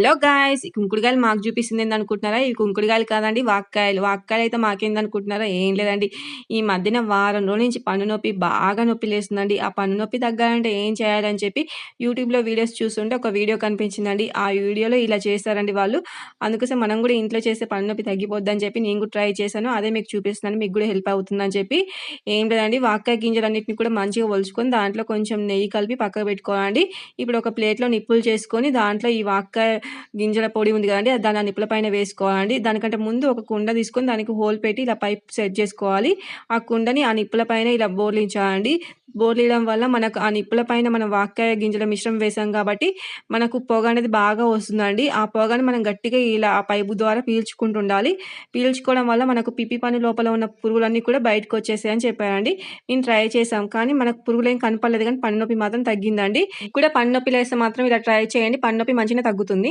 Hello guys ఈ కుంకుడుగాయలు మాకు చూపిస్తుంది ఏందనుకుంటున్నారా ఇవి కుంకుడుగాయలు కాదండి వాక్కాయలు. వాక్కాయలు అయితే మాకేందనుకుంటున్నారా? ఏం లేదండి ఈ మధ్యన వారం రోజుల నుంచి పన్ను నొప్పి బాగా నొప్పి లేస్తుందండి. ఆ పన్ను నొప్పి తగ్గాలంటే ఏం చేయాలని చెప్పి యూట్యూబ్లో వీడియోస్ చూస్తుంటే ఒక వీడియో కనిపించిందండి. ఆ వీడియోలో ఇలా చేస్తారండి వాళ్ళు. అందుకోసం మనం కూడా ఇంట్లో చేస్తే పన్ను నొప్పి తగ్గిపోద్దని చెప్పి నేను కూడా ట్రై చేశాను. అదే మీకు చూపిస్తున్నాను మీకు కూడా హెల్ప్ అవుతుందని చెప్పి. ఏం లేదండి వాక్కాయ గింజలన్నిటిని కూడా మంచిగా ఒలుచుకొని దాంట్లో కొంచెం నెయ్యి కలిపి పక్కకు పెట్టుకోవాలండి. ఇప్పుడు ఒక ప్లేట్లో నిప్పులు చేసుకొని దాంట్లో ఈ వాక్కాయ గింజల పొడి ఉంది కదండి అది దాని నిప్పుల పైన వేసుకోవాలండి. దానికంటే ముందు ఒక కుండ తీసుకొని దానికి హోల్ పెట్టి ఇలా పైప్ సెట్ చేసుకోవాలి. ఆ కుండని ఆ నిప్పుల పైన ఇలా బోర్లించాలండి. బోర్లియడం వల్ల మనకు ఆ నిప్పుల పైన మనం వాక్కాయ గింజల మిశ్రమం వేసాం కాబట్టి మనకు పొగ అనేది బాగా వస్తుందండి. ఆ పొగని మనం గట్టిగా ఇలా ఆ పైపు ద్వారా పీల్చుకుంటూ ఉండాలి పీల్చుకోవడం వల్ల మనకు పిప్పి పని లోపల ఉన్న పురుగులన్నీ కూడా బయటకు వచ్చేసాయి అని చెప్పారండి. నేను ట్రై చేసాం కానీ మనకు పురుగులు ఏం కనపడలేదు కానీ పన్నొప్పి మాత్రం తగ్గిందండి. కూడా పన్నొప్పి లేస్తే మాత్రం ఇలా ట్రై చేయండి. పన్ను నొప్పి మంచిగా తగ్గుతుంది.